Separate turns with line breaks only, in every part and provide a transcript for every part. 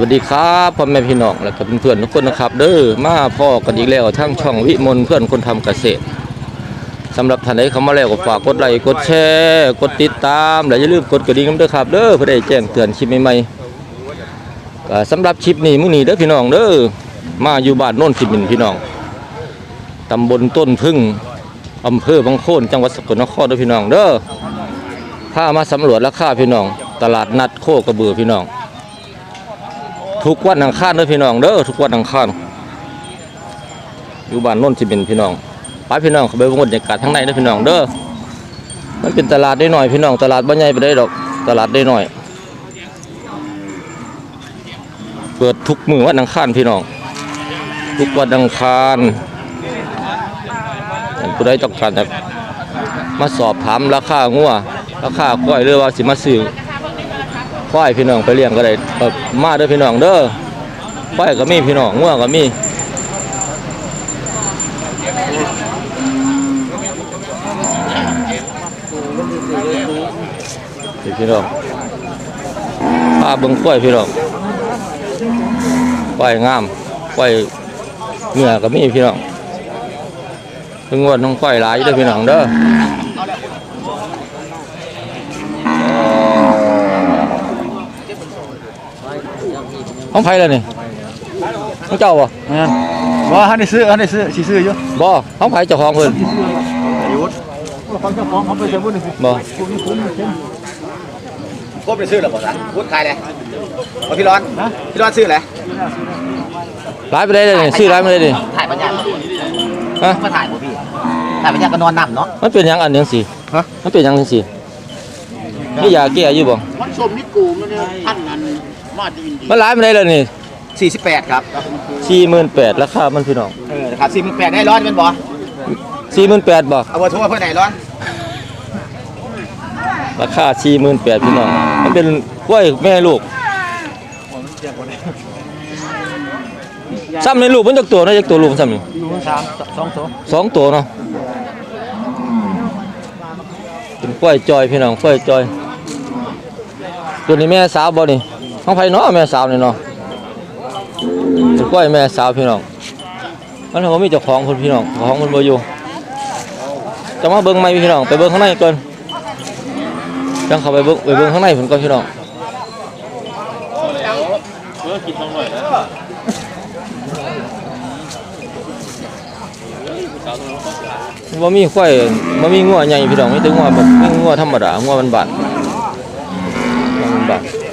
วัสดีครับพ่อแม่พี่น้องและก็เพื่อนๆทุกคนนะครับ เด้อมาพ่อกันอีกแล้วทั้งช่องวิมลเพื่อนคนทำเกษตรสำหรับท่านใดเข้ามาแล้วก็ฝากกดไลค์กดแชร์กดติดตามและอย่าลืมกดกระดิ่งนำเด้อครับเด้อเพื่อได้แจ้งเตือนคลิปใหม่ๆก็สำหรับคลิปนี้มื้อนี้เด้อพี่น้องเด้อมาอยู่บ้านโน่นสิบินพี่น้องตำบลต้นพึ่งอำเภอบางโคนจังหวัดสกลนครเด้อพี่น้องเด้อพามาสำรวจราคาพี่น้อง ตลาดนัดโคกระบือพี่น้อง ทุกวันอังคารเด้อพี่น้องเด้อทุกวันอังคารอยู่บ้านโน่นสิเป็นพี่น้องไปพี่น้องเขาไปเบิ่งบรรยากาศข้างในเด้อพี่น้องเด้อมันเป็นตลาดได้หน่อยพี่น้องตลาดบ่ใหญ่ไปได้ดอกตลาดได้หน่อย เปิดทุกมือวันอังคารพี่น้อง ทุกวันอังคารท่านผู้ใดต้องการจะมาสอบถามราคางัวราคากล้วยหรือว่าสิมาซื้อ ควายพี่น้องไปเลี้ยงก็ได้เอ่อมาเด้อพี่น้องเด้อควายก็มีพี่น้องงัวก็มีนี่พี่น้องพาเบิ่งควายพี่น้องควายงามควายเนื้อก็มีพี่น้องทั้งงวดทั้งควายหลายเด้อพี่น้องเด้อ ของไผแล้วนี่ของเจ้าบ่
แม่นบ่ฮันได้ซื้อฮันได้ซื้อสิซื้ออยู่
บ่ของไผเจ้าของเพิ่น
ยุทธเขาเจ้าของเขาไปเสียบุญนี่
บ่
พบไปซื้อหรอบ่สันพูดขายเลยเอาพี่ร้อนพี่ร้อนซื้ออะไร
หลายไปได้เลยนี่ซื้อหลายไปได้นี่
ถ่ายปัญญา
ฮะ
มาถ่ายบ่พี่ถ่ายปัญญาก็นอนนำเนาะ
มันเป็นหยังอันจังซี่
ฮะ
มันเป็นหยังจังซี่มียาแก้อยู่บ่
มันสมนี่กูมันเนี่ยท่านนั้น มาดีดี
มันหลายไปได้เลยนี่
48ครับ
48,000ราคามันพี่น้อง
เออครับ48ได้ร้อนแม่นบ่
48,000บ่
เอาเบอร์โทรเพิ่นไหนร้อน
ราคา48,000พี่น้องมันเป็นกล้วยแม่ลูกซ้ำในลูกมันจักตัวเนาะจักตัวลูกมันซ้ำนี่
อยู่สามสองตัว
สองตัวเนาะเป็นกล้วยจอยพี่น้องกล้วยจอยตัวนี้แม่สาวบ่นี่ ของไผเนาะแม่สาวนี่เนาะเป็นกล้วยแม่สาวพี่น้องมันเขามีเจ้าของคนพี่น้องเจ้าของคนบ่อยู่จะมาเบิ่งไหมพี่น้องไปเบิ่งข้างในก่อนจังเขาไปเบิ่งไปเบิ่งข้างในเพิ่นก่อนพี่น้องบ่ามีควายบ่มีงัวใหญ่พี่น้องไมีแต่งัวแบบมีงัวธรรมดางัวบ้านๆงัวบ้าน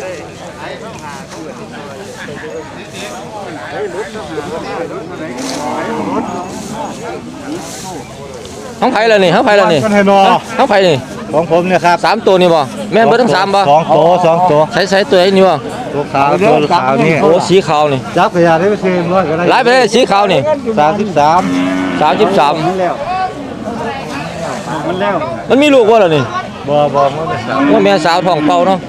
ๆทั้งไผแล้วนี่ทั้งไผแล้วนี่
กันให้นอ
ทั้งไผนี่
ของผมเนี่ยครับ
สามตัวนี่บ่แม่นเบิดทั้งสามบ่
สองตัวสองตัว
ใช้ใช้ตัวไอ้นี่บ่
ตัวขาวตัวขาวนี่
โอ้สีขาวนี่
จับพยาได้ไปซื้อร้อยก็ได้
หลายไปเลยสีขาวนี่
สามสิบสาม
สามสิบสาม
มันแล้วมันแล้ว
มันมีลูกว่าล่ะนี่
บ่บ่มันไม่สาม
ว่าแม่สาวท้องเป่าเนาะ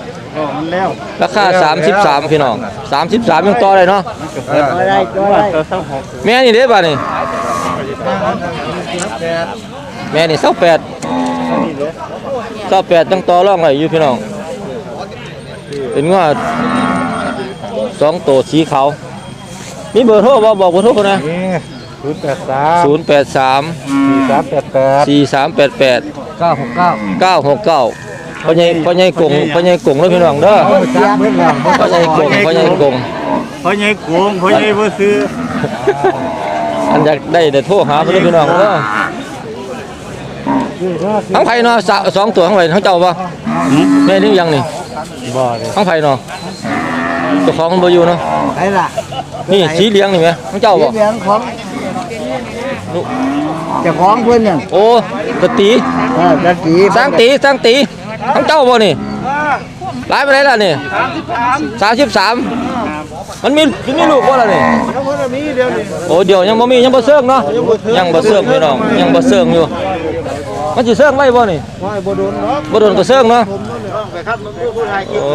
มันแล้ว
ราคาสามสิบสามพี่น้องสามสิบสามยังต่อได้เนาะ
ไม่ได้ก็ได้ตัวสองหก
แม่นี่เด้บ่านี่ แม่นี่เศร้าแปดเศร้าแปดยังต่อรองไงอยู่พี่น้องเป็นว่าสองตัวสีขาวมีเบอร์โทรบ่บอกเบอร์โทรนะ
นี่ศูนย์แปดสาม
ศูนย์แปดสาม
สี่สามแปดแปด
สี่สามแปดแปด
เก้าหกเก้า
เก้าหกเก้าพ่อใหญ่พ่อใหญ่กงพ่อใหญ่กงแล้วพี่น้องเด้อ
จับเพื่อนหลัง
พ่อใหญ่กงพ่อใหญ่กง
พ่อใหญ่กงพ่อใหญ่บ่ซื้อ
อันอยากได้เดี๋ยวโทรหาเพื่อนพี่น้องเด้อ ทั้งไผเนาะสะสองตัวทั้งไผทั้งเจ้าป่ะแม่นี่ยังนี่
บ่เลย
ทั้งไผเนาะเจ้าของมันบ่อยู่เนาะ
ไอ้ล่ะ
นี่สีเหลืองนี่ไหมทั้งเจ้าบ่
เลี้ยงของเจ้าของเพิ่นเนี่ย
โอ้ตะตี
เออตะกี้
สร้างตีสร้างตีทั้งเจ้าบ่นี่หลายไปไหนล่ะนี่สามสิบสามมันมีมันมีลูกบ่ล่ะนี่
แล้วเพิ่นมีเดียวนี่
โอ้เดี๋ยวยังบ่มียังบ่เสื่องเนาะยังบ่เสื่องพี่น้องยังบ่เสื่องอยู่ มันสิเสื่องไว้บ่นี่
ว่าบ่โดนเนาะ
บ่โดนก็เสื่องเนาะ
ผมนั่นนี่ไปครับมันคือผู้ชายกิน
โอ้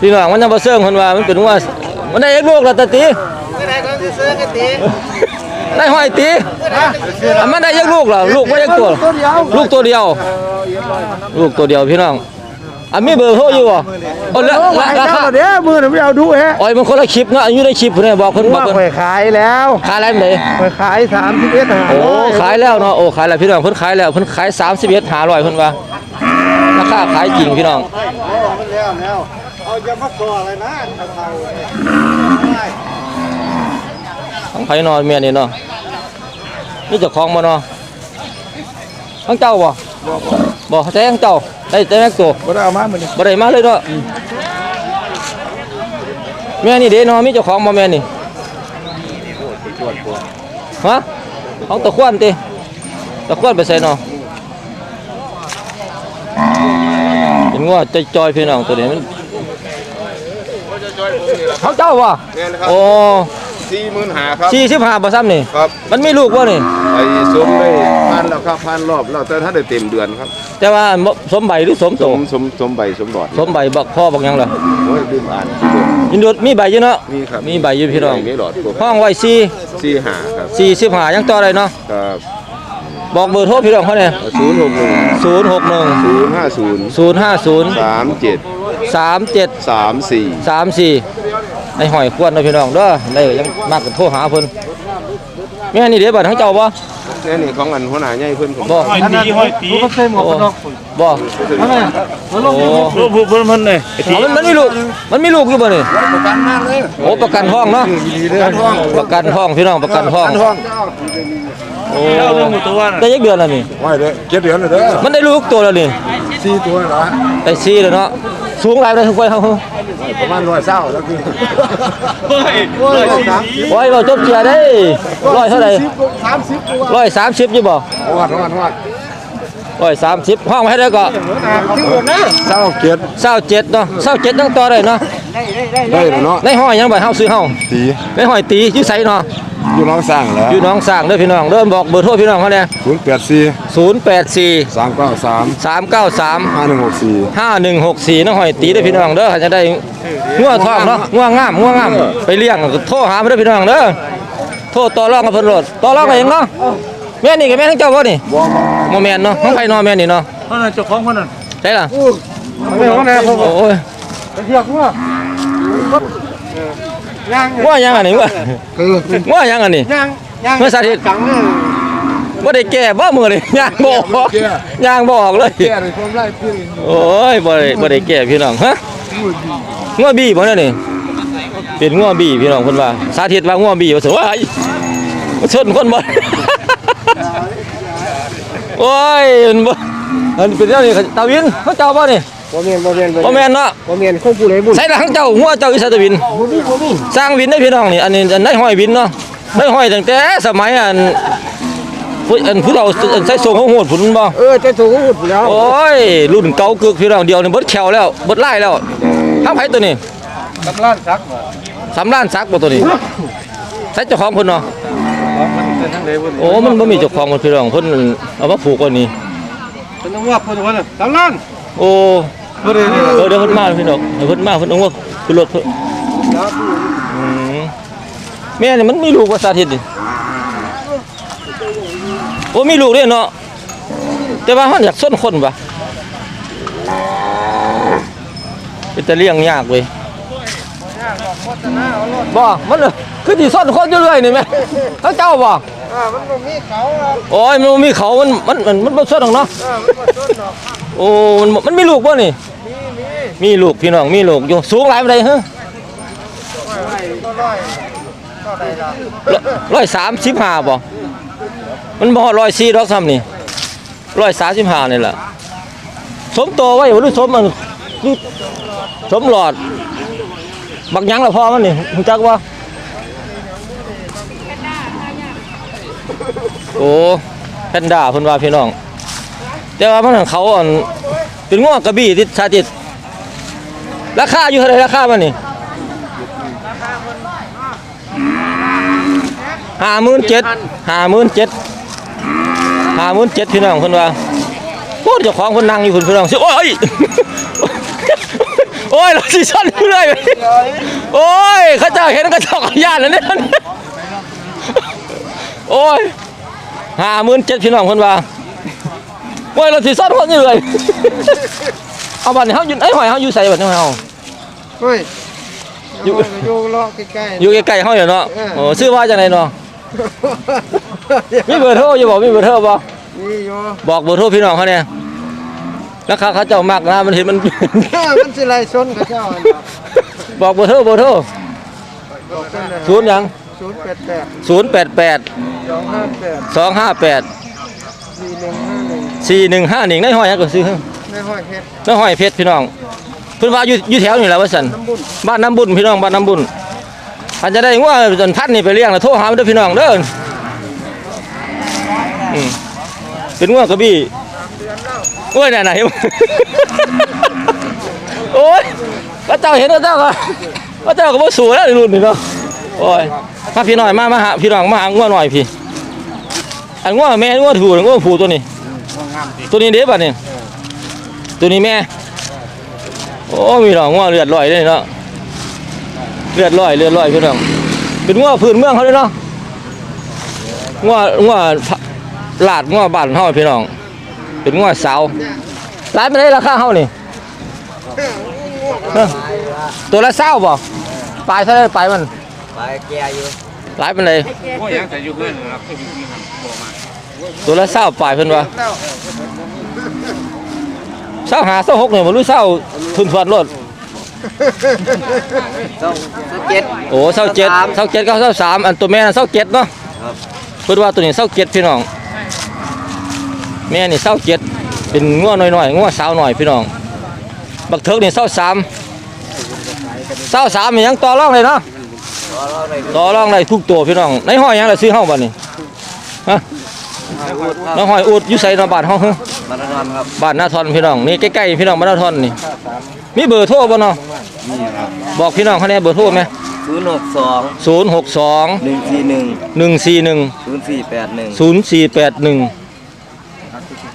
พี่น้องมันยังบ่เสื่องเพิ่นว่ามันเป็นว่ามันได้เอ็กลูกแล้วตะตี
ได้ก็ซื้อกันตี
ได้ห้อยตีอันมันได้เอ็กลูกแล้วลูกบ่ได้ตัว ลูกตัวเดียว ลูกตัวเดียวพี่น้องอะมีเบอร์โทรอยู่บ่ โอ้แล้ว
โอ้
รา
ขาย
รา
เจ้า
คา
เด้อมือน่ะไม่เอาดูแฮะ
โอ้ยมันคนละคลิปเนาะอยู่ในคลิปพุ่นน่ะบอกเพิ่นบอก
ว่า
เพิ่น
ไปขายแล้ว
ขายอะไรไหน
ไปขายสามสิบเอ็ดหา
โอ้ขายแล้วเนาะโอ้ขายแล้วพี่น้องเพิ่นขายแล้วเพิ่นขาย31 500เพิ่นว่าราคาขายจริงพี่น้อง
แล้วแล้วเอาจะมาต่ออะไรนะเท่า
ทั้งไผนอนเมียนี่เนาะนี่เจ้าของบ่เนาะทั้งเจ้าบ่ บ่แต่ทั้งเจ้าได้แต่แม็กตัว
บ่ได้เอามาเหมือน
บ่ได้มาเลยเนาะแม่นี่เด้เนาะมีเจ้าของบ่แม่นี่ฮะของตะควนติตะควนไปใส่เนาะเห็นว่าจอยๆพี่น้องตัวนี้มันเขาเจ้าวะโอ้
สี่หมื่นหาครับ
สี่สิบห้าบ่ซ้ำนี่
ครับ
มันไมีลูกบ่นี่
ไอ้สมได้ พันแล้วครับพันรอบแล้วแต่ถ้าได้เต็มเดือนครับ
แต่ว่าบ่สมใบหรือสม
ส
โต
มสมสมใบสมดอด
สมใบบักพ่อบักหยังล่ะ
โอ้ยลืมอ่าน
ยินดีมีใบอยู่เนาะ
นี่ครับ
มีใบอยู่พี่น้อง
มีหลอดพวก
ห้องไว้สี่
สี่หาครับ
สี่สิบห้ายังต่อได้เนาะ
ครับ
บอกเบอร์โทรพี่น้องเขาเนี่ย
ศูนย์หกหนึ่ง
ศูนย์หกหนึ่ง
ศูนย์ห้าศูนย์
ศูนย์ห้าศูนย์
สามเจ็ด
สามเจ็ด
สามสี่
สามสี่ในหอยควรเนาะพี่น้องเด้อได้ยังมากกันโทรหาเพิ่น แม่นี่เดี๋ยวบัดทั้งเจ้าบ่
นี่นี่ของอันหัวหน้าใหญ่เพิ่นผม
บ่
อันนี้ห้อยปีก็ใส่หมวกกันน็อก
บ่
อะไรมันลง
โอ้
รูปผู้เพิ่นมันเลย
มันมันมีลูกมันมีลูกอยู่บ่นี่
ประกันมากเลย
โอ้ประกันห้องเนาะ
ประกันท้อง
ประกันห้องพี่น้องประกันห้อง
ท้อง
โอ้
เอาเรื่องหมดตัวน่ะ
ได้ยักเดือนแล้วนี่
ไว้เด้อเจ็ดเดือนเลยเด้อ
มันได้ลูกตัวแล้วนี่
สี่ตัวเหรอ
ได้สี่แล้วเนาะ สูงหลายเลยทุกคนครับ
ประมาณร้อยเศร้าแล้วคือ
เฮ้ยเฮ้ยสี่สิบ
โอ้ยเราจบเจียได้ร้อ ยเท่าไหร่
สามสิบตัว
ร้อยสามสิบอยู่บ่
ฮอดฮอดฮอด
ร้อยสามสิบห้องไว้ให้ได้ก็
เศร้าเกียรติ
เศร้าเจ็ดเนาะเศร้าเจ็ดต้องต่อได้เนาะ
ได้แล้วเนาะ
ในห้อยยังบ่เฮาซื้อเฮา
ตี
ในห้อยตีอยู่ไสเนาะ
อยู่น้องสร้างแล้ว
อยู่หน้องสร้างเด้อพี่น้องเริ่มบอกเบอร์โทรพี่น้องเขาเนี่ย
ศูนย์แปดสี่
ศูนย์แปดสี่
สามเก้าสาม
สามเก้าสาม
ห้าหนึ่งหกสี่
ห้าหนึ่งหกสี่น้องหอยตีเด้อพี่น้องเด้อจะได้งัวทองเนาะงัวงามงัวงามไปเลี้ยงก็โทรหามาเด้อพี่น้องเด้อโทรต่อรองกับเพิ่นโลดต่อรองกันเองเนาะแม่นี่กับแม่ทั้งเจ้าบ่นี่
บ่บ่
บ่แม่นเนาะของใครเนาะแม่นี่เนาะ
เพราะนั่นเจ้าของคนนั้น
ใช่ล่ะ
ไม่ของไหนผม
โอ้ย
เทียบว่า ย่าง
ว่ายังอันนี้วะ
คือ
ว่ายังอันนี้
ย่างย่าง
เมื่อสาธิต
จังเลย
บ่ได้แก้บ่มือเลยย่างบ่ออกย่างบ่ออกเลย
แก่ในความไร้พี่
โอ้ยบ่ได้บ่ได้แก้พี่น้องฮะงัวบี้บ่เนี่ยนี่เป็นงัวบี้พี่น้องเพิ่นว่า สาธิตว่างัวบี้ว่าสิว่ามาชนคนบ่โอ้ยมันบ่อันเป็นแนวนี้ตาวินเขาเจ้าบ่นี่
บ่เมียนบ่เมียน
บ่แม่นเนาะ
บ่เมียนคงผู้ใดบุญ
ใส่ละข้างเจ้างัวเจ้าอีสานตะวิน
บ่มีบ่มี
สร้างวินได้พี่น้องนี่อันนี้อันได้ห้อยวินเนาะได้ห้อยตั้งแต่สมัยอันผู้อันผู้เราอันใส่ทรงของโหดผุนบ่
เออจะถูกพูดแล้ว
โอ้ยรุ่นเก่ากึกพี่น้องเดียวนี่เบิดแขวแล้วเบิดไล่แล้วทำไผตัวนี้
กำลังซัก
สำล้านซักบ่ตัวนี้ใส่เจ้าของเพิ่นเนาะ
มันเป็นทั้งใดบุญ
โอ้มันบ่มีเจ้าของเพิ่นพี่น้องเพิ่นเอามาผูกไว้นี่
เพิ่นต้องว่าเพิ่นว่าตำนาน
โอ้
บ่ได้
เออเดี๋ยวเพิ่นมาพี่น้องเดี๋ยวเพิ่นมาเพิ่นเอาว่าขึ้นรถเพิ่นอืมแม่นี่มันมีลูกภาษาทิศนี่โอ้มีลูกเด้เนาะแต่ว่ามันอยากส้นคนปะเป็นต่เลี้ยงยากเว้ยบ่มันเลยคือสิส้นคนอยู่เรื่อยนี่แม่เขาเจ้าบ่
อ่ามันบ่มีเขา
โอ้ยมันบ่มีเขามันมันมันมันบ่ส้นหรอกเนาะ
อ่ามันบ่ต้นดอก
โอ้มันมันมีลูกบ่นี่
มี
ลูกพี่น้องมีลูกอยู่สูงหลายปานใดฮะ
ไว้ก็ร้อยก็ได้ละ
ร้อยสามสิบห้าบ่มันบ่ร้อยสี่ดอกซ้ำนี่ร้อยสามสิบห้านี่แหละสมโตไว้บ่รู้สมมันคือสมหลอด บักหยังละพอมันนี่รู้จักบ่โอ้แพนด้าเพิ่นว่าพี่น้อง แต่ว่ามันของเขาอันเป็นง้อกระบี่ที่ชาติ ราคาอยู่เท่าไหรราคามันนี่ห้าหมื่นเจ็ดห้าหมื่นเจ็ดห้าหมื่นเจ็ดพี่น้องคนว่าโอ้เจ้าของคนนั่งอยู่คนพี่น้องสิโอ้ยโอ้ยเราสิซ่อนอยู่เลยโอ้ยเขาเจะเห็นก็ตอกญาติแล้วเนี่ยโอ้ยห้าหมื่นเจ็ดพี่น้องคนว่าโอ้ยเราสิซ่อนคนอยู่เลย เอาเอาบัดนี้เฮาอยู่ไอ้หอยเฮาอยู่ไสบัดนี้เฮา
เฮ้ย
อยู่
อยู่เลาะใกล้ๆ
อยู่ใกล้ๆเฮาอยู่เนาะโอ้ชื่อว่าจังไดเนาะมีเบอร์โทรอยู่บ่มีเบอร์โทรบ่
นี่อยู่
บอกเบอร์โทรพี่น้องเขาเนี่ยแล้วเขาเขาเจ้ามากนะมันเห็นมัน
มันสิไล่ชนกับเจ้าอันเนาะ
บอกเบอร์โทรเบอร์โทร
บอกกันนะ
ศูนย์หยัง
ศูนย์แปดแปด
ศูนย์แปดแปด
สองห้าแปด
สองห้าแปด
สี่หนึ่งห้าหนึ่ง
สี่หนึ่งห้าหนึ่งในห้อยหยังก็ซื้อ
ในห้อยเพชร
ในห้อยเพชรพี่น้องเพิ่นว่าอยู่อยู่แถวนี่แหละว่าสัน
น้ำบุญ
บ้านน้ำบุญพี่น้องบ้านน้ำบุญอันจะได้ว่าจนพันนี่ไปเลี้ยงแล้วโทรหามันเด้อพี่น้องเด้ออืมเป็นง่วงกระบี่โอ้ยไหนไหนโอ้ยพระเจ้าเห็นพระเจ้าก็พระเจ้าก็บ่สู้แล้วรุ่นนี่เนาะโอ้ยมาพี่น้อยมามาหาพี่น้องมาหาง่วหน่อยพี่อันง่วแม่ง่วถูกง่วผูตัวนี้ ตัวนี้เด้บัดนี่ ตัวนี้แม่ โอ้มีน้องง่วเลือดลอยเลยเนาะเลือดลอยเลือดลอยพี่น้องเป็นง่วพื้นเมืองเขาเลยเนาะง่วง่วลาดง่วบ้านเฮาพี่น้อง เป็นง่วสาวร้านไม่ได้ราคาเฮานี่เอ้อตัวละเศร้าบ่ปลายเท่าไรปลายมัน
ไปแกอยู่
หลายเป็นเลย
โอ้ยยังแต่อยู่เพื่อนครับ
ตัวละเศร้าปลายเพิ่นว่า เศร้าหาเศร้าหกเนี่ยบ่รู้เศร้าทุนทวนรถ
ต้องเจ็ด
โอ้เศร้าเจ็ดเศร้าเจ็ดก็เศร้าสามอันตัวแม่น่ะเศร้าเจ็ดเนาะ
ครับ
เพิ่นว่าตัวนี้เศร้าเจ็ดพี่น้อง แม่นี่เศร้าเจ็ดเป็นงัวน้อยๆงัวสาวหน่อยพี่น้อง บักเถิกนี่เศร้าสามเศร้าสามนี่ยังต่อรองเลยเนาะต่อรองได้ทุกตัวพี่น้องในห้อยหยังล่ะซื้อเฮาบัดนี้ฮะน้องห้อยอุดอยู่ไสเนาะบ้านเฮาเฮ้อ
มาทอนครับ
บ้านนาทอนพี่น้องนี่ใกล้ๆพี่น้องบ้านนาทอนนี่มีเบอร์โทรบ่เนาะบอกพี่น้องเขาแน่เบอร์โทรไหม
ศูนย์หกสอง
062
หนึ่งสี่หนึ่ง
141
ศูนย์สี่แปดหนึ่ง
ศูนย์สี่แปดหนึ่ง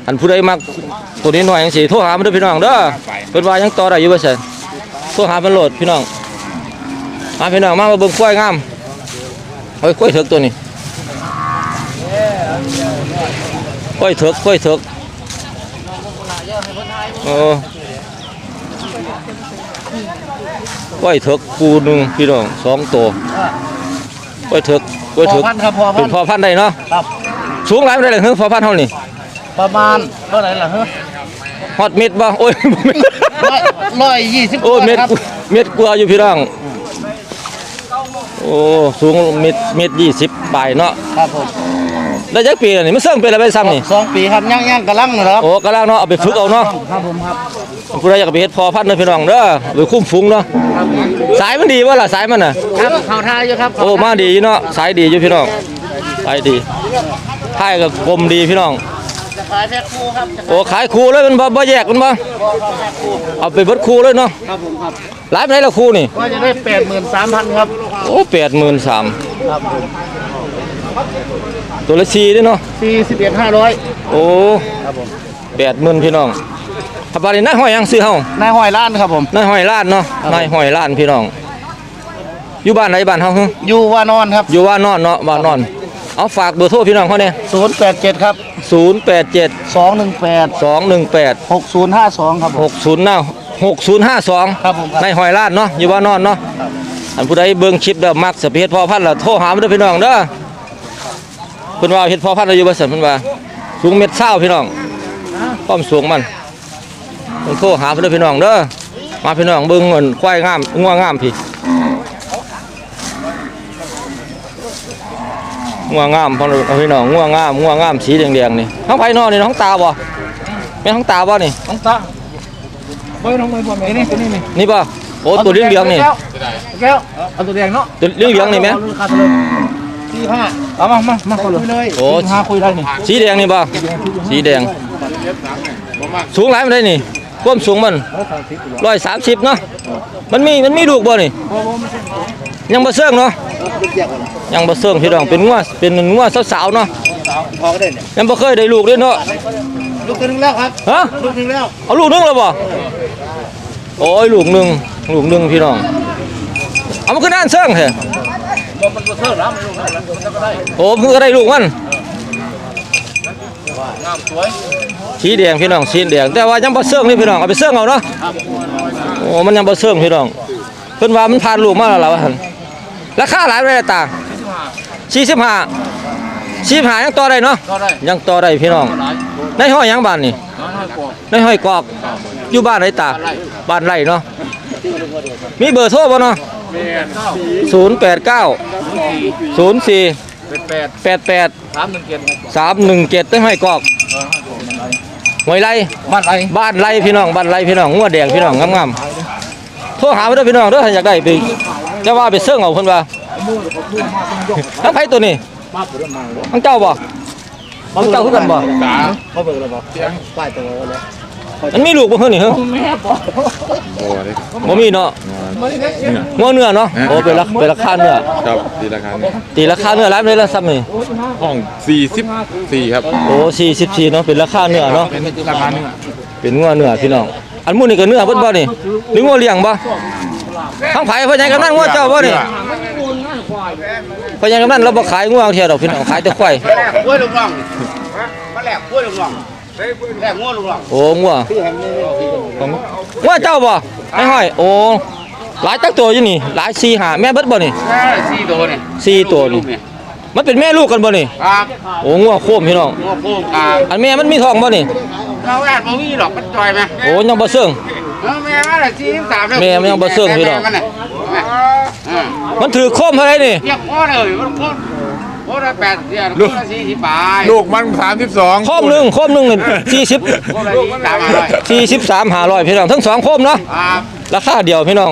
อันผู้ใดมักตัวนี้หน่อยจังสิโทรหามันเด้อพี่น้องเด้อเพิ่นว่ายังต่อได้อยู่บ่ซั่นโทรหามันโหลดพี่น้องมาพี่น้องมามาเบิ่งควายงามโอ้ยควายเถิกตัวนี้ควายเถิกควายเถิก โอ้ควายเถิกคู่หนึงพี่น้องสองตัวควายเถิกควายเถิก
พันครับพอพั
เป็น
น
พอพันธุ์ได้เนาะ
ครับ
สูงหลายไม่ได้เลยเฮ้ยพอพันธุ์เท่านี่
ประมาณเท่าไหร่ล่ะเฮ้ย
ฮอตเม็ดบ่โอ้ย
ร้อยยี่สิบ
โอ้เม็ด
ครับ
เม็ดกลัวอยู่พี่น้องโอ้สูงเม็ดเม็ดยี่สิบปลายเนาะ
ครับผม
ได้จักปีแล้วนี่มันเสื่องเป็นอะไรไปซ้ำนี่
สองปีครับย่างย่างๆกระลังนะครับ
โอ้กำลังเนาะเอาไปฝึกเอาเนาะ
ครับผมครับ
ผู้ใดอยากไปเฮ็ดพอพันธุ์เด้อพี่น้องเด้อเอาไปคุ้มฟุ้งเนาะสายมันดีวะล่ะสายมันน่ะ
ครับเขาทายอยู่ครับ
โอ้มาดีอยู่เนาะสายดีอยู่พี่น้องสายดีท้ายก็กลมดีพี่น้อง
จะขายแพ็คคู่ครับจะ
โอ้ขายคู่เลยมันบ่บ่แยกมันบ่เอาไปเบิดคู่เลยเนาะ
ครับผมครับ
หลายไปไหนละคู่นี่
ว่าจะได้แปดหมื่นสามพันครับ
โอ้แปดหมื่นสาม
ครับผม
ตัวละสี่ด้วยเนาะ
สี่สิบเอ็ดห้าร้อย
โอ้
ครับผม
แปดหมื่นพี่น้องถ้าบาดนี้นายหอยยังซื้อเฮานา
ยห้อยล้านครับผม
นายหอยล้านเนาะ
ครับ
นายหอยล้านพี่น้อง อยู่บ้านไหนบ้านเฮาฮึ
อยู่ว่านอนครับ
อยู่ว่านอนเนาะบ้านนอน เอาฝากเบอร์โทรพี่น้องเขาเนี่ย
ศูนย์แปดเจ็ดครับ
ศูนย์แปดเจ็ด
สองหนึ่งแปด
สองหนึ่งแปด
หกศูนย์ห้าสองครับผ
ห
ม
กศูนย์เนาหกศูนย์ห้าสอง
ครับผมครับ
นายหอยล้านเนาะอยู่ว่านอนเนาะอันผู้ใดเบิ่งคลิปแล้วมักสเปซพอพันธุ์ล่ะโทรหามาเด้อพี่น้องเด้อ เพิ่นว่าเฮ็ดพอพันธุ์อายุบ่ซั่นเพิ่นว่าสูงเม็ดเศร้าพี่น้องความสูงมันต้องโทรหาเพิ่นเด้อพี่น้องเด้อมาพี่น้องเบิ่งมันควายงามงัวงามพี่งัวงามพ่อพี่น้องงัวงามงัวงามสีแดงๆนี่ท้องไผนอนี่ท้องตาบ่แม่นท้องตาบ่นี่
น้องตาเบอร์น้องเบอร์ผมนี่ตัวนี้นี่
นี่ป่ะโอ้ตัวเหลืองเหลืองๆนี่
แก้วเอาตัวแดงเนาะ
ตัวเหลืองเหลืองๆนี่ไหม
ราคาเท่าไหร่สี่ห้าเอามามามาคุยเลย
โอ้
สี่ห้าคุยได้นี่
สีแดงนี่ป่ะสีแดงสูงหลายมันได้นี่ความสูงมันร้อยสามสิบเนาะมันมีมันมีลูกบ่นี่ยังบ่เสื่องเนาะยังบ่เสื่องพี่น้องเป็นงัวเป็นงัวสาวๆเนาะ
พอก็ได้เนี่ย
ยังบ่เคยได้ลูกเลยเนาะ
ลูกตัวหนึงแล้วครับ
ฮะ
ลูกหนึงแล้ว
เอาลูกหนึงแล้วบ่โอ้ยลูกหนึงลูกหนึงพี่น้องเอามันขึ้นด้านเสื่องเหร อ
มันก็เท่าแล้วมันลูกนั้นมันก็ได้
โอ้เพิ่งก็ได้ลูกมัน
งามสวย
สีแดงพี่น้องสีแดงแต่ว่ายังบ่เสื่องนี่พี่น้องเอาไปเสื่องเอาเนาะโอ้มันยังบ่เสื่องพี่น้องเพิ่นว่ามันผ่านลูกมาแล้วล่ะว่าหั่นราคาหลายไปเลยตา45 45ยังต่อได้เนาะ
ก็ได้
ยังต่อได้พี่น้อง
หลาย
ในห้อยหยังบ้านนี่
น้อยน้อยกว่า
ในห้อยกอกอยู่บ้านไหนตาบ้านไร่เนาะมีเบอร์โทรบ่เนาะ
แปดเก้า
089 04
แปดแปด
88
สามหนึ่งเจ็ด
317ในห้อยกอกห้วยไร่
บ้านไร
บ้านไร่พี่น้องบ้านไร่พี่น้องงัวแดงพี่น้องงามๆโทรหาไปเด้อพี่น้องเด้อถ้าอยากได้ไปจะว่าไปเสื่องเอาเพิ่นว่าทั้งไผตัวนี้ทั้งเจ้าบ่ทั้งเจ้าคือกันบ่ มันมีลูกบ่เพิ่นนี่เหรอบ่มีเนาะงัวเนื้อเนาะโอ้เป็นราเป็นราคาเนื้อ
ครับตีราคาเนี่ย
ตีราคาเนื้อหลายเลยละซ้ำนี่
ห้อง44ครับ
โอ้44เนาะเป็นราคาเนื้อเนาะ
เป็นราคาเนื้อ
เป็นงัวเนื้อพี่น้องอันหมู่นี่ก็เนื้อเบิดบ่นี่หรืองัวเลี้ยงบ่ทั้งไผเพิ่นยังกำนันงัวเจ้าบ่นี่เพิ่นยังกำนันเราบ่ขายงัวเที่ยวดอกพี่น้องขายแต่ควาย
แรกกล้วยลูกน้องมาแรกกล้วยลูกน้อง แรกง้อลูกน้อง
โอ้งัวของงัวเจ้าบ่ไอ้ห้อยโอ้หลายตักตัวอยู่นี่หลาย4 5แม่เบิดบ่นี่
แค่สี่ตัวเนี่ย
สี่ตัวนี่มันเป็นแม่ลูกกันบ่นี่
ครับ
โอ้งัวโคมพี่น้อง
ง้อโค้งกลาง
อันแม่มันมีท้องบ่นี่
เราแอดบ่มีหรอกมันจอยไหม
โอ้ยังบ่เสื่อง
เออแม่มันละสี่สิบสาม
แม่มันยังบ่เสื่อมพี่น้อง
แม่มันน่ะเออ
มันถือโคมเท่าไหร่นี่
เรียกพ่อเลยมัน พ่อพ่อละแปดเดือนพ่อละสี่สิบบาท
ลูกมัน32
โคมหนึงโคมหนึงนี่40
พ่อละสี่สิบสามร้อย
สี่สิบสามหาร้อยพี่น้องทั้งสองโคมเนาะ
ครับ
ราคาเดียวพี่น้อง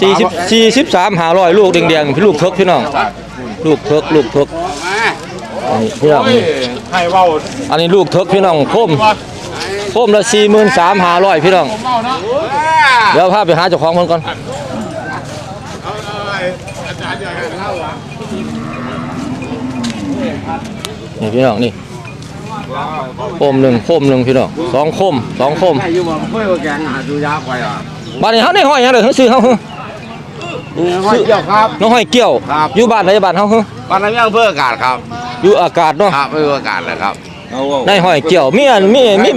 สี่สิบสี่สิบสามหาร้อยลูกแดงๆพี่ลูกเทิกพี่น้องลูกเทิกลูกเทิก
มา
อันนี้พี่น้องนี่
ให้เว้า
อันนี้ลูกเทิกพี่น้องโคมโคมละสี่หมื่นสามหาร้อยพี่น้องเดี๋ยวพาไปหาเจ้าของคนก่อน นี่พี่น้องนี่โคมหนึ่งโคมหนึ่งพี่น้องสองโคมสองโคม
อยู่บ่เพื่อแกงหาดูยากไปอะ
บ้านนี้เขาได้ห้อยหยังเลยเขาซื้อเขาเหรอ
ห้อยเกี่ยวครับ
น้องห้อยเกี่ยว
ครับ
อยู่บ้านไหนบ้านเขาเหรอ
บ้านน้ำยังเพื่ออากาศครับ
อยู่อากาศเนาะ
ครับเพื่ออากาศเลยครับ
ในห้อยเกี่ยวมีอันมีมี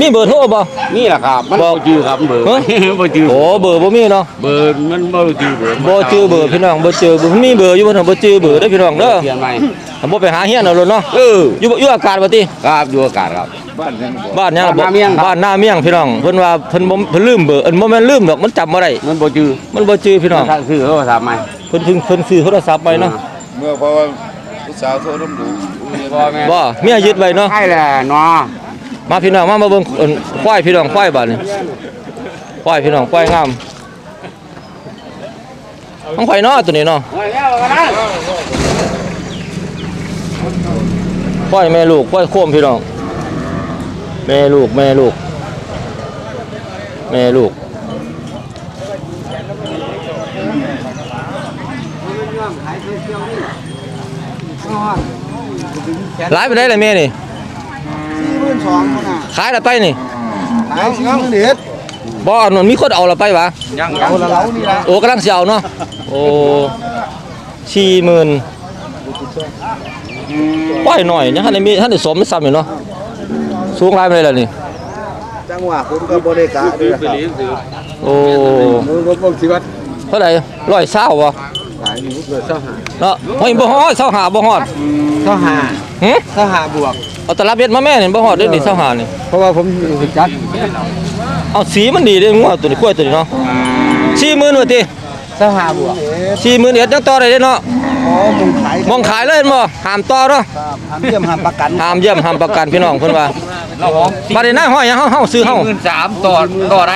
มีเบอร์โทรบ่
นี่แหละครับ มัน
บ
บ่
อก
จือครับเบอร์
ฮะ
บ่จือ
โอ้เบอร์บ่มีเนาะ
เบอร์มันบ่จือเบอร์
บ่จื้อเบอร์พี่น้องบ่จื้อเบอร์มีเบอร์อยู่บ่เนาะบ่จื้อเบอร์เด้อพี่น้องเด้อ
เปลี่ยนใหม่
ถ้าบ่ไปหาเฮียนเอาโลดเนาะ
เออ
อยู่บ่อยู่อากาศบ่ติ
ครับอยู่อากาศครับ
บ้านหยังล่ะ
บ้านนาเมี่ยงครับ
บ้านนาเมียงพี่น้องเพิ่นว่าเพิ่นบ่เพิ่นลืมเบอร์เอิ้นบ่แม่นลืมดอกมันจำบ่ได้
มันบ่จือ
มันบ่จื้อพี่น้อง
ถ้าซื้อเขาทำไหม
เพิ่นเพิ่งเพิ่นซื้อโทรศัพท์ไปเนาะ
เมื่อเพราะว่าผู้สาวโทรน้ำดู
บ่แม่
บ่เมียยึดไว้เนาะ
ใช่แหละเนาะ
มาพี่น้องมามาเบิ่งเอิ่นควายพี่น้องควายบ้านนี่ควายพี่น้องควายงามของควายเนาะตัวนี้เนาะ
โอ้ยแล้วกันนะ
ควายแม่ลูกควายโคมพี่น้องแม่ลูกแม่ลูกแม่ลูก หลายไปได้เลยแม่นี่
สี่หมื่นสองคนน่ะ
ขายละไปนี่
ขายสี่หมื่นเอ็ด
บ่อันนั้นมีคนเอาละไปวะ
คนละเหล้านี่ละ
โอ้กำลังสิเอาเนาะโอ้สี่หมื่นป้อยหน่อยเนี่ยท่านได้มีท่านได้สมไม่ซ้ำอยู่เนาะสูงหลายไปเลยล่ะนี่
จังหวะผมก็บริการด้วยครับ
โอ้
มือรถบางทีวัด
เท่าไหร่ร้อยเศร้าบ่
ขายหนูเกิดเท่าหา
เนาะโอ้ยบ่ฮอดเศร้าหาบ่ฮอด
เท่าหา
หึ
เท่าหาบวก
เอาตลับเบ็ดมาแม่นี่บ่ฮอดเด้อนี่เศร้าหานี่
เพราะว่าผมจัด
เอาสีมันดีเด้งัวตัวนี้กล้วยตัวนี้เนาะสี่หมื่นว่าติ
เท่าหาบวก
สี่หมื่นเอ็ดยังต่อได้เด้เนาะ
อ๋อมึงขาย
มองขายเลยบ่ห้ามต่อเนาะ
ครับห้ามเยี่ยมห้ามประกัน
ห้ามเยี่ยมห้ามประกันพี่น้องเพิ่นว่า บัดนี้นายห้อยหยังเฮาเฮาซื้อเฮา
หมื่นสามต่อต่อไร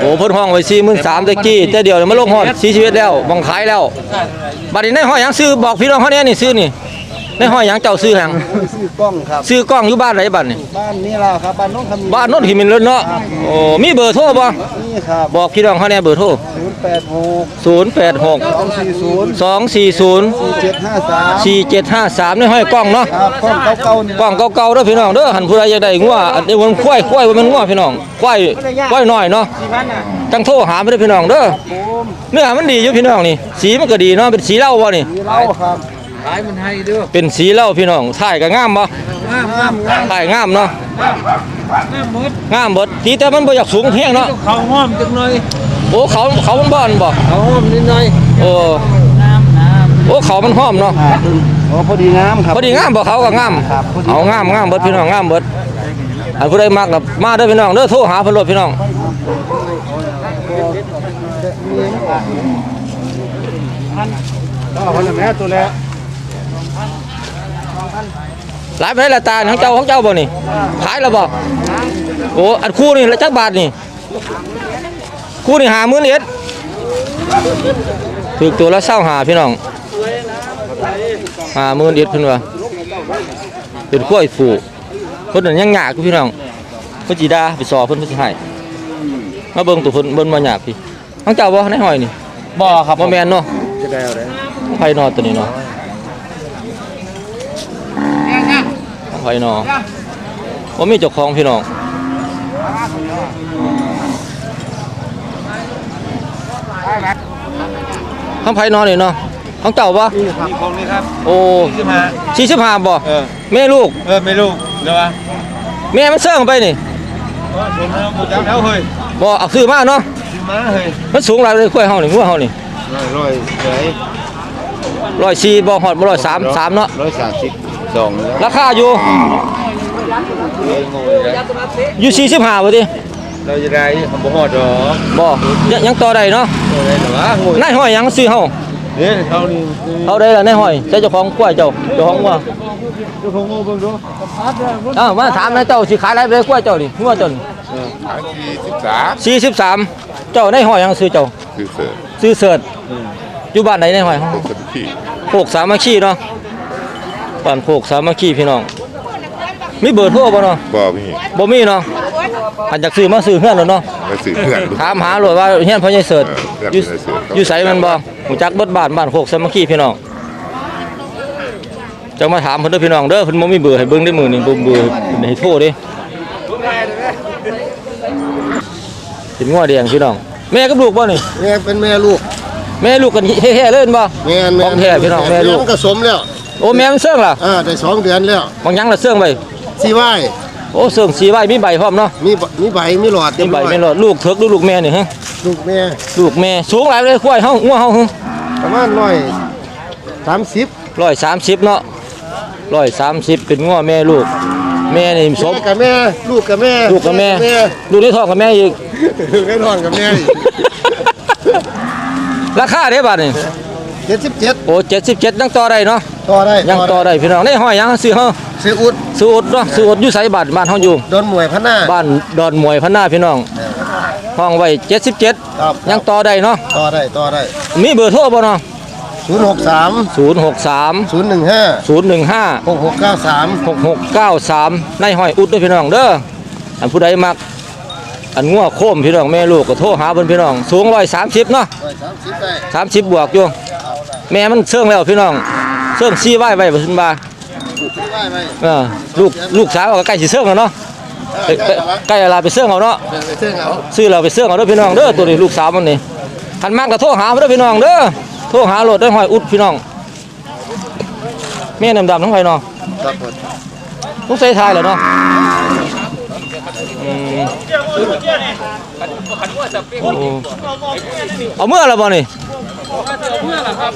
โอ้เพิ่นห้องไว้43,000ตะกี้แต่เดี๋ยวนี้มาลงฮอด41แล้วบังขายแล้วบัดนี้ในห้อยหยังซื้อบอกพี่น้องเขาแน่นี่ซื้อนี่ ในห้อยหยังเจ้าซื้อหยัง
ซื้อกล้องครับ
ซื้อกล้องอยู่บ้านไหนบ้านนี่
บ้านนี้ล่ะครับบ้านโน้นคำ
บ้านโนนหิมินเลยเนาะโอ้มีเบอร์โทรบ่
นี่ครับ
บอกพี่น้องเขาแน่เบอร์โทร
ศูนย์แปดหก
086
สองสี่ศูนย์
240
สี่เจ็ดห้าสาม
4753ในห้อยกล้องเนาะ
ครับกล้องเก่าๆนี่
กล้องเก่าๆเด้อพี่น้องเด้อหันผู้ใดอยากได้งัวอันนี้มันควายควายบ่แม่นงัวพี่น้องควายควายน้อยเนาะ
สี่พันน่ะ
จังโทรหาไปเด้อพี่น้องเด้อ
ผม
เนื้อมันดีอยู่พี่น้องนี่ สีมันก็ดีเนาะเป็นสีเหล้าบ่นี่
มีเหล้าครับ
เป็นสีเหล้าพี่น้องถ่ายก็งามบ่
งามงามงาม
ถ่ายงามเนาะงามเบิดทีแต่มันบ่อยากสูงแพงเนาะ
เขาห้อมจังเลย
โอ้เขาเขามันบ่อนบ่
เขาห้อมนิดหน่อย
โอ้
น้ำน้
โอ้เขามันหอมเนาะำ
โอ้พอดีงามครับ
พอดีงามบ่เขาก็งาม
ครับพอดี
เอางามงามเบิดพี่น้องงามเบิดอันผู้ใดมักน่ะมาเด้อพี่น้องเด้อโทรหาเพิ่นโลดพี่น้อง
ก็คนละแม่ตัวแล้ว
หลายไปได้ละตาของเจ้าของเจ้าบ่นี่ขายแล้วบ่โอ้อันคู่นี่ละจักบาทนี่ คู่นี่50,000เอ็ดถูกตัวละ25พี่น้อง50,000เอ็ดเพิ่นว่าเป็นกล้วยผูกเพิ่นนั่นยังยากอยู่พี่น้องเพิ่นสิด่าไปสอเพิ่นเพิ่นสิให้มาเบิ่งตัวเพิ่นเบิ่งบ่ยากพี่ของเจ้าบ่ในห้อยนี่
บ่ครับ
บ่แม่นเนาะ
จะได้อะไร
ไผนอตัวนี้เนาะ ไผนอบ่ามีเจ้าของพี่น้องข้างไผนอนนี่เนาะของเจ้าบ่
นี่ของนี่ครับ
โอ้
ขึ้นมา
45บ่
เออ
แม่ลูก
เออไม่รู้เดี๋ยววะ
แม่มันเสื่องไปนี่
ชนแล้วหมดแล้วเฮ้ย
บ่เอาซื้อมาเนาะ
ขึ้นมาเฮ้ย
มันสูงหลายเลยกล้วยเฮานี่งัวเฮานี่
ร้อยร้อยเฉย
104บ่ฮอดบ่103 3เนาะ
ร้อยสามสิบ สองเลย
ราคาอยู่
เลยงงเลย
อยู่45บ่ติ
เราจะได้คำบอกฮอดหรอ
บ่ยังยังต่อได้เนาะ
อะไรหรอวะงง
นายห้อยหยังซื้อเฮา
เนี่ยเขานี่
เอาได้ละนายห้อยใช่เจ้าของกล้วยเจ้าเจ้าของงัว
ดูของงูเบิ่งดู
อ้าวมาถามนายเจ้าสิขายอะไรไปกล้วยเจ้านี่งัวเจ้านี่
ขายที่สิบสาม
43เจ้านายห้อยหยังซื้อเจ้า
คือเสือ
ซื้อเสิร์ชอยู่บ้านไหนนายห้อย
เป็นคนที่
โคกสามัคคีเนาะ บ้านโคกสามัคคีพี่น้อง มีเบอร์โทรบ่เนาะ
บ่มี
บ่มีเนาะอันอยากซื้อมาซื้อเฮือนแล้วเนาะ
มาสื่อเพื่อนลูก
ถามหาเลยว่าเฮียนพ่อใหญ่เสิร์ช
เออ
อยู่
เพื่อนพ่อใหญ่เสิร์ช
อยู่ไสแมันบ่ฮู้จักเบิดบ้านบ้านโคกสามัคคีพี่น้องจังมาถามเพิ่นเด้อพี่น้องเด้อเพิ่นบ่มีเบอร์ให้เบิ่งได้มื้อนี้บ่เบอร์ให้โทรเด้เป็นงัวแดงพี่น้อง แม่กับลูกบ่นี่
แม่เป็นแม่ลูก
แม่ลูกกันแท้ๆเลยเห็นบ่
แม่นแม่
ของแท้พี่น้องแม่ลูก
มันก็สมแล้ว
โอ้แม่มันเสื่องล่ะ
อ่าได้สองเดือนแล้ว
บางหยังล่ะเสื่องไป
สีไหว้
โอ้เสื่องสีไว้มีใบพร้อมเนาะ
มีบมีใบมีหลอด
มีใบไม่รอดลูกเถิกดูลูกแม่นี่ฮะ
ลูกแม่
ลูกแม่สูงหลายเลยควายเฮางัวเฮาฮะ
ประมาณร้อยสามสิบ
130เนาะ130เป็นงัวแม่ลูก แม่นี่สม
แม่กับแม่ ลูกกับแม่
ลูกกับแม่
แม่
ลูกในท้องกับแม่อีก
ลูกในท้องกับแม่อีก
ราคาเด้บาดนี่
เจ็ดสิบเจ็ด
โอ้77ยังต่อได้เนาะ
ต่อได้
ยังต่อได้พี่น้องในห้อยยังซื้อเฮา
ซื้ออุด
สูตรเนาะสูตรอยู่ไสบ้านบ้านเฮาอยู่
โดนมวยพะหน้า
บ้านดอนมวยพันนาพี่น้องห้องไว้77
ครับ
ยังต่อได้เนาะ
ต่อได้ต่อได้
มีเบอร์โทรบ่เนาะ
ศูนย์หกสาม
063
ศูนย์หนึ่งห้า
015
หกหกเก้าสาม
6693ในห้อยอุดเด้วยพี่น้องเด้ออันผู้ใดมัก อันงัวโคมพี่น้องแม่ลูกก็โทรหาเพิ่นพี่น้อง สูง130เนาะ
ร้อยสามสิบได้
30บวกอยู่แม่มันเสื่องแล้วพี่น้องเสื่องซี่ไว้ไว้บ่ซั่นบ่า
ซื้อไหว้ไหม
เออลูกลูกสาวก็ใกล้สิเสื่องแล้วเนาะไปไปใกล้เวลาไปเสื่องเอาเนาะ
ไปเชื่อเอา
ซื้อเราไปเสื่องเอาเด้อพี่น้องเด้อตัวนี้ลูกสาวมันนี่คันมากก็โทรหาเพิ่นเด้อพี่น้องเด้อโทรหาโหลดได้ห้อยอุดพี่น้องแม่ดำๆทั้งไผเนาะ
ครับผม
ต้องใส่ทายเหรอเนาะอืมโอ้ เอาเมื่อแล้วบ่นี่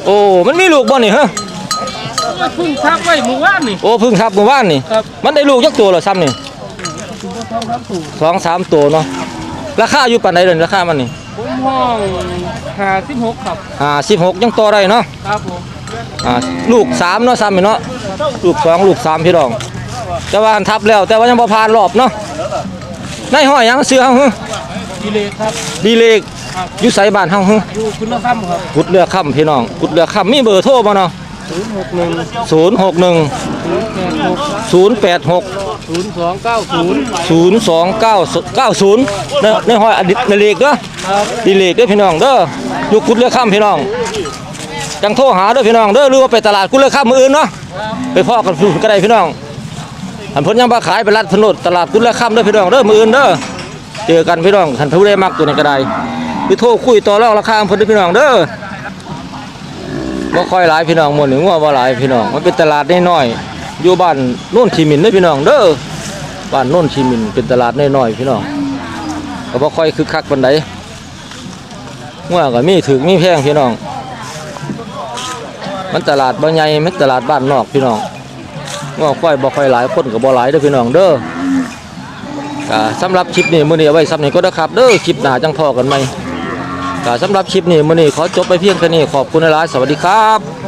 โอ้ มันมีลูกบ่นี่ฮะ
พึ่งทักไว้เมื่อวานนี่
โอ้เพึ่งทับเมื่อวานนี่
ครับ
มันได้ลูกยักตัวเหรอซ้ำนี่สองสามตัวเนาะ ราคาอยู่ปานใดเดินราคามันนี่
ผมห้องหาสิบหกครับ
อ่าสิบหกยังต่อได้เนาะ
ครับผม
อ่าลูกสามเนาะซ้ำนี่เนาะ ลูกสองลูกสามพี่น้อง แต่ว่าอันทับแล้วแต่ว่ายังบ่ผ่านรอบเนาะ ในห้อยยังเสือเฮาฮึ
กิเลสครับ
ดีเลขอยู่ไสบ้านเฮาฮึ
อยู่คุณธรรมครับ
กุดเรือค่ำพี่น้องกุดเรือค่ำมีเบอร์โทรบ่เนาะ
ศูนย์หกหนึ่ง
061
ศูนย์แปดหก
086
ศูนย์สองเก้าศูนย์
0290ในในห้อยอดิตในเลขเด้อดีเลขเด้อพี่น้องเด้ออยู่กุดเรือค่ำพี่น้องจังโทรหาเด้อพี่น้องเด้อหรือว่าไปตลาดกุดเรือค่ำมื้ออื่นเนาะไปพ้อกันพุ่นก็ได้พี่น้อง อันพิ่นยังบ่ขายไปรัดถนนตลาดกุดเรือค่ำเด้อพี่น้องเด้อมืออื่นเด้อเจอกันพี่น้องท่านผู้ใดมักตัวนี้ก็ได้ไปโทรคุยต่อรองราคาองเพิ่นด้อพี่น้องเด้อบ่ค่อยหลายพี่น้องหมดหนึ่งว่าบ่หลายพี่น้องมันเป็นตลาดน้อยๆอยู่บ้านโน่นขีมินเด้อพี่น้องเด้อบ้านโน่นชิมินเป็นตลาดน้อยๆพี่น้องก็บ่ค่อยคึกคักปานใดงัวก็มีถึกมีแพงพี่น้อง มันตลาดบ่ใหญ่มันตลาดบ้านนอกพี่น้อง งัวค่อยบ่ค่อยหลายคนกับบ่หลายเด้อพี่น้องเด้อสำหรับคลิปนี้มื้อนี้เอาไว้ซ้ำนี้ก็ได้ครับเด้อคลิปหน้าจังพอกันไหมสำหรับคลิปนี้มื้อนี้ขอจบไปเพียงแค่นี้ขอบคุณหลายสวัสดีครับ